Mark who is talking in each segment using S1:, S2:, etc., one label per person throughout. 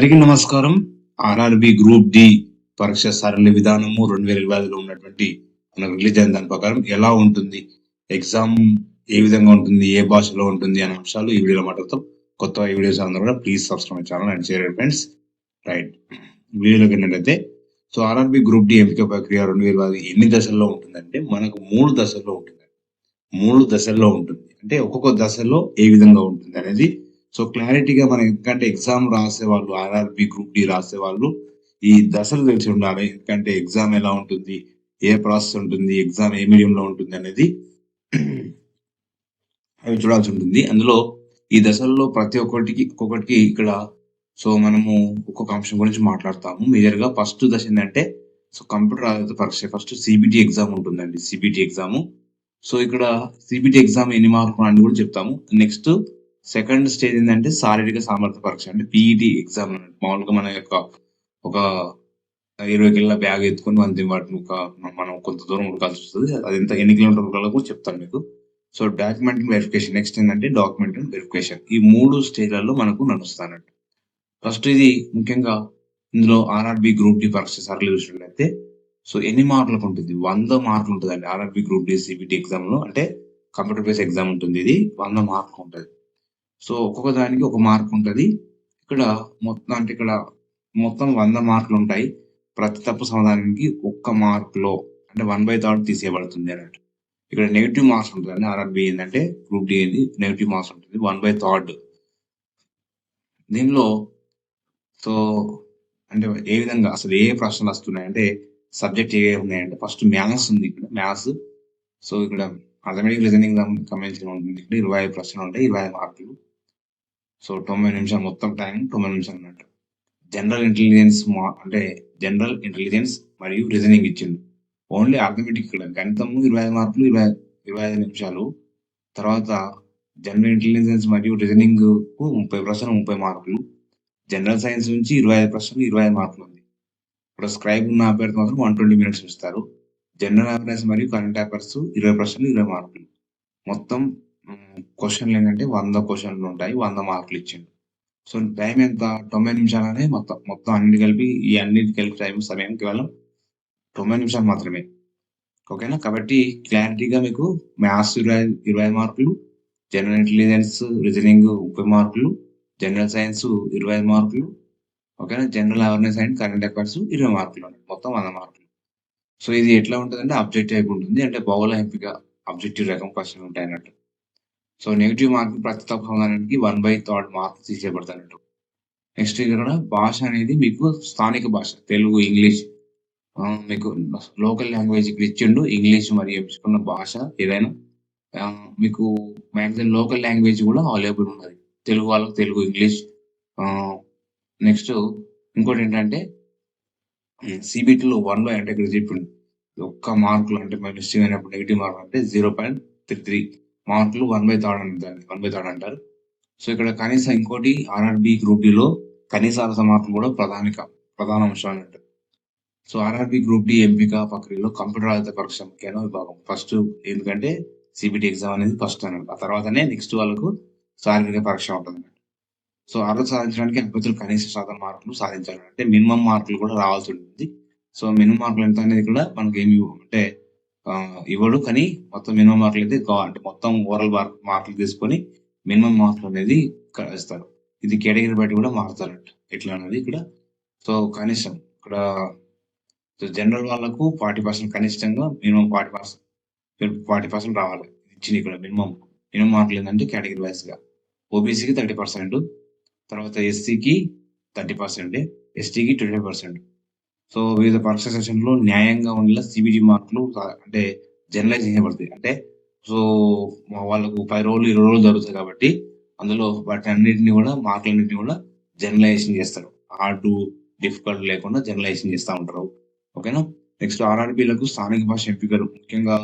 S1: అందరికీ నమస్కారం. RRB group D పరీక్ష సరళి విధానము రెండు వేల ఇరవై ఐదులో ఉన్నటువంటి మనకు రిలీజ్ అయిన దాని ప్రకారం ఎలా ఉంటుంది ఎగ్జామ్ ఏ విధంగా ఉంటుంది ఏ భాషలో ఉంటుంది అనే అంశాలు ఈ వీడియోలో మాట్లాడతాం. కొత్త ఈ వీడియోస్ అందరూ కూడా please subscribe channel and share friends right వీడియోలోకి ఏంటంటే సో ఆర్ఆర్బి గ్రూప్ డి ఎంపిక ప్రక్రియ రెండు వేల ఇరవై ఎన్ని దశల్లో ఉంటుందంటే మనకు మూడు దశల్లో ఉంటుంది మూడు దశల్లో ఉంటుంది. అంటే ఒక్కొక్క దశలో ఏ విధంగా ఉంటుంది అనేది సో క్లారిటీగా మనం ఎందుకంటే ఎగ్జామ్ రాసే వాళ్ళు ఆర్ఆర్బి గ్రూప్ డి రాసే వాళ్ళు ఈ దశలు తెలిసి ఉండాలి. ఎందుకంటే ఎగ్జామ్ ఎలా ఉంటుంది ఏ ప్రాసెస్ ఉంటుంది ఎగ్జామ్ ఏ మీడియంలో ఉంటుంది అనేది అవి చూడాల్సి ఉంటుంది. అందులో ఈ దశల్లో ప్రతి ఒక్కటికి ఒక్కొక్కటికి ఇక్కడ సో మనము ఒక్కొక్క అంశం గురించి మాట్లాడతాము. మేజర్గా ఫస్ట్ దశ ఏంటంటే సో కంప్యూటర్ ఆధారిత పరీక్ష. ఫస్ట్ సిబిటి ఎగ్జామ్ ఉంటుందండి సిబిటి ఎగ్జామ్ సో ఇక్కడ సిబిటి ఎగ్జామ్ ఎన్ని మార్కులు అని కూడా చెప్తాము. నెక్స్ట్ సెకండ్ స్టేజ్ ఏంటంటే శారీరక సామర్థ్య పరీక్ష అంటే పీఈటీ ఎగ్జామ్. మామూలుగా మన యొక్క ఒక ఇరవై కిలోల బ్యాగ్ ఎత్తుకొని అంతే వాటిని ఒక మనం కొంత దూరం ఉడకాల్సి వస్తుంది. అది ఎంత ఎన్ని కిలోమీటర్ ఉడకాలో కూడా చెప్తాను మీకు. సో డాక్యుమెంట్ వెరిఫికేషన్ నెక్స్ట్ ఏంటంటే డాక్యుమెంట్ వెరిఫికేషన్ ఈ మూడు స్టేజ్లలో మనకు నడుస్తానంట ఫస్ట్ ఇది ముఖ్యంగా ఇందులో ఆర్ఆర్బి గ్రూప్ డి పరీక్ష సరళ చూసినట్లయితే సో ఎన్ని మార్కులకు ఉంటుంది? వంద మార్కులు ఉంటుందండి ఆర్ఆర్బి గ్రూప్ డి సిబిటి ఎగ్జామ్లో. అంటే కంప్యూటర్ బేస్ ఎగ్జామ్ ఉంటుంది ఇది. వంద మార్కులు ఉంటుంది. సో ఒక్కొక్క దానికి ఒక మార్క్ ఉంటుంది. ఇక్కడ మొత్తం అంటే ఇక్కడ మొత్తం వంద మార్కులు ఉంటాయి. ప్రతి తప్పు సమాధానానికి ఒక్క మార్కులో అంటే వన్ బై థర్డ్ తీసేయబడుతుంది అన్నట్టు. ఇక్కడ నెగిటివ్ మార్క్స్ ఉంటుంది ఆర్ఆర్బి ఏంటంటే గ్రూప్ డి అనేది నెగిటివ్ మార్క్స్ ఉంటుంది. One by third. దీనిలో సో అంటే ఏ విధంగా అసలు ఏ ప్రశ్నలు వస్తున్నాయి అంటే సబ్జెక్ట్ ఏ ఉన్నాయంటే ఫస్ట్ మ్యాథ్స్ ఉంది ఇక్కడ మ్యాథ్స్. సో ఇక్కడ అథమెటిక్ రీజనింగ్ సంబంధించిన ఉంటుంది. ఇక్కడ ఇరవై ఐదు ప్రశ్నలు ఉంటాయి ఇరవై ఐదు మార్కులు. సో తొంభై నిమిషాలు మొత్తం టైం తొంభై నిమిషాలు అన్నట్టు. జనరల్ ఇంటెలిజెన్స్ అంటే జనరల్ ఇంటెలిజెన్స్ మరియు రీజనింగ్ ఇచ్చిండు. ఓన్లీ ఆర్థమెటిక్ ఇక్కడ. గణితము ఇరవై ఐదు మార్కులు ఇరవై ఇరవై ఐదు నిమిషాలు. తర్వాత జనరల్ ఇంటెలిజెన్స్ మరియు రీజనింగ్కు ముప్పై ప్రశ్నలు ముప్పై మార్కులు. జనరల్ సైన్స్ నుంచి ఇరవై ఐదు ప్రశ్నలు ఇరవై ఐదు మార్కులు ఉంది. ఇప్పుడు స్క్రైబ్ ఉన్న అభ్యర్థి మాత్రం వన్ ట్వంటీ మినిట్స్ ఇస్తారు. జనరల్ అవేర్నెస్ మరియు కరెంట్ అఫైర్స్ ఇరవై ప్రశ్నలు ఇరవై మార్కులు. మొత్తం క్వశ్చన్లు ఏంటంటే వంద క్వశ్చన్లు ఉంటాయి వంద మార్కులు ఇచ్చిండు. సో టైం ఎంత? తొంభై నిమిషాలనే మొత్తం మొత్తం అన్నిటి కలిపి ఈ అన్నిటి కలిపి టైం సమయం కేవలం తొంభై నిమిషాలు మాత్రమే. ఓకేనా? కాబట్టి క్లారిటీగా మీకు మ్యాథ్స్ ఇరవై ఇరవై మార్కులు జనరల్ ఇంటెలిజెన్స్ రీజనింగ్ ముప్పై మార్కులు జనరల్ సైన్స్ ఇరవై మార్కులు ఓకేనా? General awareness and current affairs ఇరవై మార్కులు ఉన్నాయి. మొత్తం వంద మార్కులు. సో ఇది ఎట్లా ఉంటుందంటే అబ్జెక్టివ్ ఉంటుంది. అంటే బహుళ ఎంపిక అబ్జెక్టివ్ రకం క్వశ్చన్ ఉంటాయి అన్నట్టు సో నెగిటివ్ మార్క్ ప్రతి తప్పు వన్ బై థర్డ్ మార్క్ తీసేయబడతానట్టు నెక్స్ట్ ఇక్కడ భాష అనేది మీకు స్థానిక భాష తెలుగు ఇంగ్లీష్. మీకు లోకల్ లాంగ్వేజ్ ఇచ్చిండు ఇంగ్లీష్ మరి ఎంచుకున్న భాష ఏదైనా. మీకు మ్యాక్సిమం లోకల్ లాంగ్వేజ్ కూడా అవైలబుల్ ఉన్నది. తెలుగు వాళ్ళకి తెలుగు ఇంగ్లీష్. నెక్స్ట్ ఇంకోటి ఏంటంటే సిబిటీలో వన్ బై అంటే ఇక్కడ చెప్పిండు ఒక్క మార్కులు అంటే మన అయినప్పుడు నెగిటివ్ మార్క్ అంటే జీరో పాయింట్ త్రీ త్రీ మార్కులు వన్ బై థర్డ్ అంటారు వన్ బై థర్డ్ అంటారు. సో ఇక్కడ కనీసం ఇంకోటి ఆర్ఆర్బి గ్రూప్లో కనీస అర్హత మార్కులు కూడా ప్రధానిక ప్రధాన అంశం అన్నట్టు. సో ఆర్ఆర్బి గ్రూప్ డి ఎంపిక ప్రక్రియలో కంప్యూటర్ ఆధారిత పరీక్ష ముఖ్యమైన విభాగం. ఫస్ట్ ఎందుకంటే సిబిటి ఎగ్జామ్ అనేది ఫస్ట్ అన్నట్టు ఆ తర్వాతనే నెక్స్ట్ వాళ్ళకు శారీరక పరీక్ష ఉంటుంది. అన్నట్టు సో అర్హత సాధించడానికి అభ్యర్థులు కనీస శాతం మార్కులు సాధించాలి. అంటే మినిమం మార్కులు కూడా రావాల్సి ఉంటుంది. సో మినిమం మార్కులు ఎంత అనేది కూడా మనకి ఏమి అంటే ఇవ్వడు. కానీ మొత్తం మినిమం మార్కులు అయితే అంటే మొత్తం ఓవరాల్ మార్కులు తీసుకొని మినిమం మార్కులు అనేది ఇస్తారు. ఇది కేటగిరీ బట్టి కూడా మారుతారంట. ఎట్లా అనేది ఇక్కడ? సో కనీసం ఇక్కడ జనరల్ వాళ్ళకు ఫార్టీ పర్సెంట్ కనిష్టంగా minimum forty percent forty percent రావాలి. ఇచ్చింది ఇక్కడ మినిమం. మినిమం మార్కులు ఏంటంటే కేటగిరీ వైస్గా ఓబీసీకి థర్టీ పర్సెంట్ తర్వాత ఎస్సీకి థర్టీ పర్సెంట్ ఎస్టీకి ట్వంటీ పర్సెంట్. సో వివిధ పరీక్ష సెషన్లో న్యాయంగా ఉండే సిబిజీ మార్కులు అంటే జనరలైజ్ చేయబడతాయి. అంటే సో వాళ్ళకు పది రోజులు ఇరవై రోజులు జరుగుతాయి కాబట్టి అందులో వాటి అన్నిటిని కూడా మార్కులన్నింటినీ కూడా జనరలైజేషన్ చేస్తారు. హార్డ్ డిఫికల్ట్ లేకుండా జనరలైజేషన్ చేస్తూ ఉంటారు. ఓకేనా నెక్స్ట్ ఆర్ఆర్బీలకు స్థానిక భాష ఎంపికలు. ముఖ్యంగా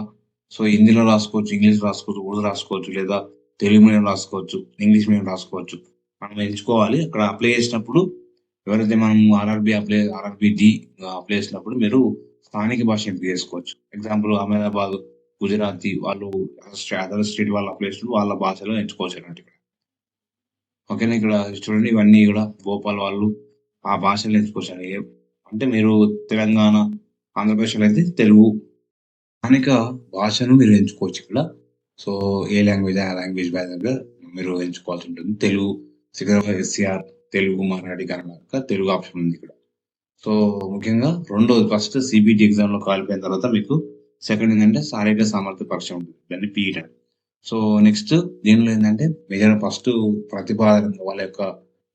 S1: సో హిందీలో రాసుకోవచ్చు ఇంగ్లీష్ రాసుకోవచ్చు ఉర్దూ రాసుకోవచ్చు లేదా తెలుగు మీడియం రాసుకోవచ్చు ఇంగ్లీష్ మీడియం రాసుకోవచ్చు. మనం ఎంచుకోవాలి. అక్కడ అప్లై చేసినప్పుడు ఎవరైతే మనం RRB apply RRB D apply చేసినప్పుడు మీరు స్థానిక భాష ఎంపిక చేసుకోవచ్చు ఎగ్జాంపుల్ అహ్మదాబాద్ గుజరాతీ వాళ్ళు అదర్ స్టేట్ వాళ్ళ అప్లై చేసినప్పుడు వాళ్ళ భాషలో ఎంచుకోవచ్చు అన్నట్టు ఇక్కడ ఓకేనా ఇక్కడ చూడండి ఇవన్నీ కూడా భోపాల్ వాళ్ళు ఆ భాషలు ఎంచుకోవచ్చు అంటే మీరు తెలంగాణ, ఆంధ్రప్రదేశ్‌లో అయితే తెలుగు స్థానిక భాషను మీరు ఎంచుకోవచ్చు ఇక్కడ. సో, ఏ లాంగ్వేజ్ ఆ లాంగ్వేజ్ పరంగా మీరు ఎంచుకోవాల్సి ఉంటుంది. తెలుగు సికింద్రాబాద్ ఎస్‌సీఆర్ తెలుగు, మరాఠీ, కర్ణాటక తెలుగు ఆప్షన్ ఉంది ఇక్కడ. సో, ముఖ్యంగా రెండోది ఫస్ట్ సీబీటీ ఎగ్జామ్‌లో క్వాలిఫై తర్వాత మీకు సెకండ్ ఏంటంటే శారీరక సామర్థ్య పరీక్ష ఉంటుంది. దాన్ని పీఈటీ సో, నెక్స్ట్ దీనిలో ఏంటంటే మేజర్ ఫస్ట్ ప్రతిపాదన వాళ్ళ యొక్క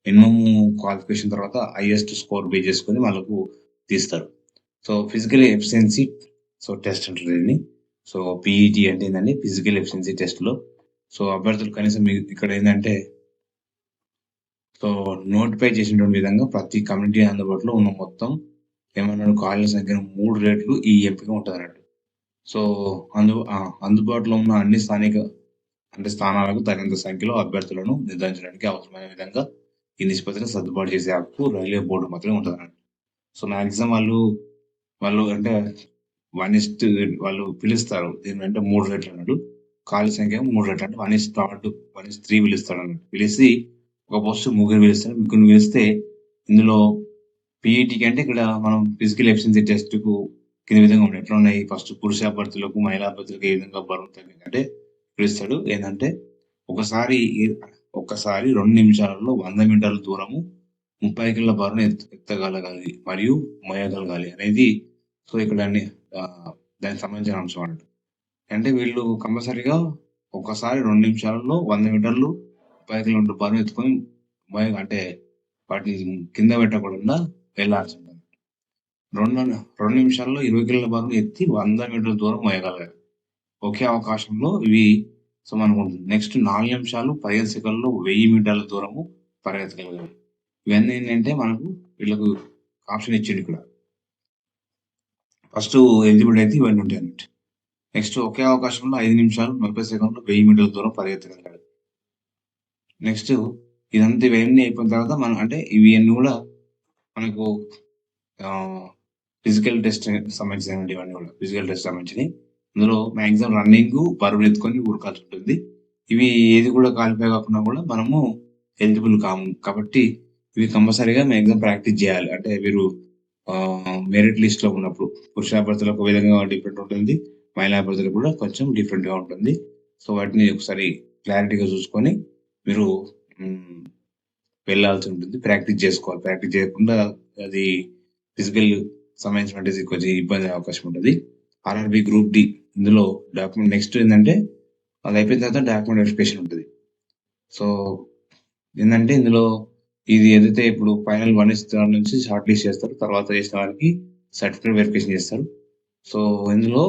S1: మినిమమ్ క్వాలిఫికేషన్ తర్వాత హైయెస్ట్ స్కోర్ బేస్ చేసుకొని వాళ్ళకు తీస్తారు. So, physical efficiency so, test అంటారు దీన్ని. సో, పీఈటీ అంటే ఏంటంటే ఫిజికల్ ఎఫిషియన్సీ టెస్ట్‌లో సో, అభ్యర్థులు కనీసం మీ ఇక్కడ ఏంటంటే సో, నోటిఫై చేసినటువంటి విధంగా ప్రతి కమ్యూనిటీ అందుబాటులో ఉన్న మొత్తం ఏమన్నాడు కాలేజీల సంఖ్యను 3 రెట్లు ఈ ఎంపిక ఉంటదన్నట్టు. సో, అందు అందుబాటులో ఉన్న అన్ని స్థానిక అంటే స్థానాలకు తగినంత సంఖ్యలో అభ్యర్థులను నిర్ధారించడానికి అవసరమైన విధంగా ఈ నిష్పత్తిని సర్దుబాటు చేసే హక్కు రైల్వే బోర్డు మాత్రమే ఉంటదన్నట్టు. సో, మ్యాక్సిమం వాళ్ళు, వాళ్ళు అంటే 1 వాళ్ళు పిలుస్తారు. దీని అంటే మూడు రెట్లు అన్నట్టు. ఖాళీ సంఖ్య మూడు రెట్లు అంటే 1:2, 1:3 పిలుస్తాడన్నట్టు. పిలిసి ఒక పోస్ట్ ముగ్గురు పిలుస్తారు. ముగ్గురు పిలిస్తే ఇందులో పిఈటికి అంటే ఇక్కడ మనం ఫిజికల్ ఎఫిషియన్సీ టెస్ట్‌కు కింది విధంగా ఉన్నాయి. ఎట్లున్నాయి ఫస్ట్ పురుష అభ్యర్థులకు, మహిళా అభ్యర్థులకు ఏ విధంగా బరువు అంటే పిలుస్తాడు. ఏంటంటే ఒకసారి ఒకసారి రెండు నిమిషాలలో వంద మీటర్ల దూరము 30 కిలోల బరువును ఎత్తగలగాలి మరియు మోయగలగాలి అనేది సో, ఇక్కడ అన్ని దానికి సంబంధించిన అంశం అన్నట్టు. అంటే వీళ్ళు కంపల్సరీగా ఒకసారి రెండు నిమిషాలలో వంద మీటర్లు 30 కిలోమీటర్ల బరువు ఎత్తుకొని మోయ అంటే వాటిని కింద పెట్టకుండా వెళ్ళాల్సి ఉంటుంది. రెండు రెండు నిమిషాల్లో 20 కిలోల బరువును ఎత్తి వంద మీటర్ల దూరం మోయగలగాలి. ఒకే అవకాశంలో ఇవి సో, మనకు నెక్స్ట్ నాలుగు నిమిషాలు 15 సెకన్లలో 1000 మీటర్ల దూరము పరిగెత్తగలగాలి. ఇవన్నీ ఏంటంటే మనకు వీళ్ళకు ఆప్షన్ ఇచ్చింది ఇక్కడ. ఫస్ట్ ఎలిజిబిలిటీ అయితే ఇవన్నీ ఉంటాయి అన్నట్టు నెక్స్ట్ ఒకే అవకాశంలో ఐదు నిమిషాలు 40 సెకన్లలో 1000 మీటర్ల దూరం పరిగెత్తగలగాలి. నెక్స్ట్ ఇదంతా ఇవన్నీ అయిపోయిన తర్వాత మనం అంటే ఇవన్నీ కూడా మనకు ఫిజికల్ టెస్ట్ సంబంధించిన ఇవన్నీ కూడా. ఫిజికల్ టెస్ట్ సంబంధించినవి అందులో మ్యాక్సిమం రన్నింగ్ బరువులు ఎత్తుకొని ఉరకాల్సి ఉంటుంది. ఇవి ఏది కూడా క్వాలిఫై కాకుండా కూడా మనము ఎలిజిబుల్ కాము. కాబట్టి ఇవి కంపల్సరీగా మ్యాక్సిమం ప్రాక్టీస్ చేయాలి. అంటే మీరు మెరిట్ లిస్ట్‌లో ఉన్నప్పుడు పురుష అభ్యర్థులకు ఒక విధంగా డిఫరెంట్ ఉంటుంది. మహిళా అభ్యర్థులకు కూడా కొంచెం డిఫరెంట్‌గా ఉంటుంది. సో, వాటిని ఒకసారి క్లారిటీగా చూసుకొని మీరు వెళ్ళాల్సి ఉంటుంది. ప్రాక్టీస్ చేసుకోవాలి. ప్రాక్టీస్ చేయకుండా అది ఫిజికల్ సంబంధించినటువంటిది కొంచెం ఇబ్బంది అయ్యే అవకాశం ఉంటుంది ఆర్ఆర్బి గ్రూప్ డి ఇందులో డాక్యుమెంట్ నెక్స్ట్ ఏంటంటే అది అయిపోయిన తర్వాత డాక్యుమెంట్ వెరిఫికేషన్ ఉంటుంది సో, ఏంటంటే ఇందులో ఇది ఏదైతే ఇప్పుడు ఫైనల్ 1:3 నుంచి షార్ట్ లిస్ట్ చేస్తారు. తర్వాత చేసిన వారికి సర్టిఫికేట్ వెరిఫికేషన్ చేస్తారు. సో, ఇందులో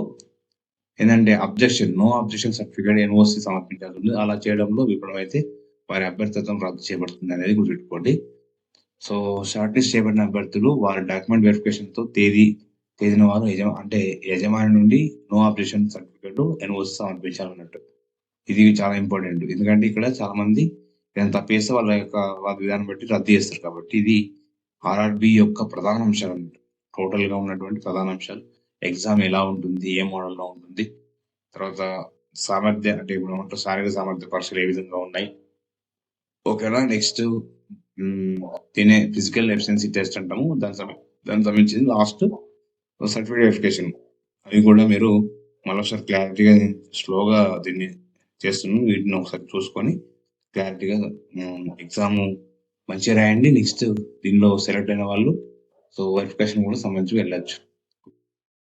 S1: ఏంటంటే objection, no objection certificate NOC సమర్పించాల్సి ఉంది. అలా చేయడంలో విఫలమైతే వారి అభ్యర్థిత్వం రద్దు చేయబడుతుంది అనేది గుర్తుపెట్టుకోండి. సో, షార్ట్ లిస్ట్ చేయబడిన అభ్యర్థులు వారి డాక్యుమెంట్ వెరిఫికేషన్‌తో తేదీ తేదీన వారు యజమా అంటే యజమాని నుండి నో ఆపరేషన్ సర్టిఫికేట్ ఎన్ఓసి సమర్పించాలన్నట్టు. ఇది చాలా ఇంపార్టెంట్. ఎందుకంటే ఇక్కడ చాలా మంది ఏదైనా తప్పు చేస్తే వాళ్ళ యొక్క వాళ్ళ విధానం బట్టి రద్దు చేస్తారు కాబట్టి ఇది ఆర్ఆర్బి యొక్క ప్రధాన అంశాలు అన్నట్టు. టోటల్‌గా ఉన్నటువంటి ప్రధాన అంశాలు. ఎగ్జామ్ ఎలా ఉంటుంది? ఏ మోడల్‌లో ఉంటుంది? తర్వాత సామర్థ్య అంటే ఇప్పుడు శారీరక సామర్థ్య పరీక్షలు ఏ విధంగా ఉన్నాయి? ఓకేనా? నెక్స్ట్ తినే ఫిజికల్ ఎఫిషియన్సీ టెస్ట్ అంటాము. దాని సంబ దానికి సంబంధించింది లాస్ట్ సర్టిఫికేట్ వెరిఫికేషన్. అవి కూడా మీరు మళ్ళొకసారి క్లారిటీగా స్లోగా దీన్ని చేస్తున్నాం వీటిని ఒకసారి చూసుకొని క్లారిటీగా ఎగ్జామ్ మంచిగా రాయండి. నెక్స్ట్ దీనిలో సెలెక్ట్ అయిన వాళ్ళు సో, వెరిఫికేషన్ కూడా సంబంధించి వెళ్ళచ్చు